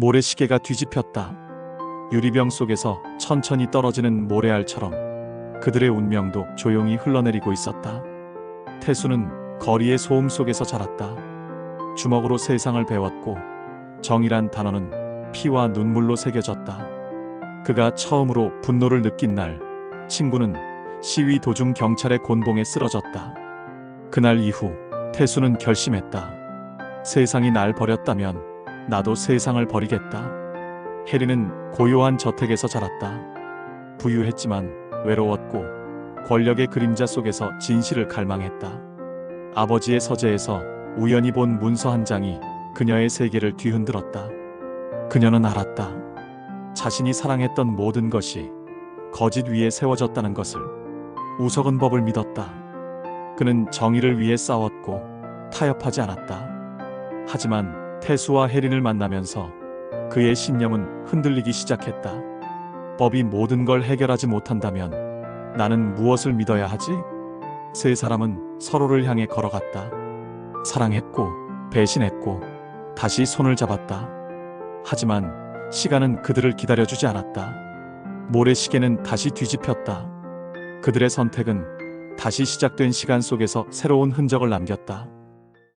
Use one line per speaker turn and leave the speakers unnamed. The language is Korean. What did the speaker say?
모래시계가 뒤집혔다. 유리병 속에서 천천히 떨어지는 모래알처럼 그들의 운명도 조용히 흘러내리고 있었다. 태수는 거리의 소음 속에서 자랐다. 주먹으로 세상을 배웠고 정이란 단어는 피와 눈물로 새겨졌다. 그가 처음으로 분노를 느낀 날 친구는 시위 도중 경찰의 곤봉에 쓰러졌다. 그날 이후 태수는 결심했다. 세상이 날 버렸다면 나도 세상을 버리겠다. 혜리는 고요한 저택에서 자랐다. 부유했지만 외로웠고 권력의 그림자 속에서 진실을 갈망했다. 아버지의 서재에서 우연히 본 문서 한 장이 그녀의 세계를 뒤흔들었다. 그녀는 알았다. 자신이 사랑했던 모든 것이 거짓 위에 세워졌다는 것을 우석은 법을 믿었다. 그는 정의를 위해 싸웠고 타협하지 않았다. 하지만 태수와 혜린을 만나면서 그의 신념은 흔들리기 시작했다. 법이 모든 걸 해결하지 못한다면 나는 무엇을 믿어야 하지? 세 사람은 서로를 향해 걸어갔다. 사랑했고 배신했고 다시 손을 잡았다. 하지만 시간은 그들을 기다려주지 않았다. 모래시계는 다시 뒤집혔다. 그들의 선택은 다시 시작된 시간 속에서 새로운 흔적을 남겼다.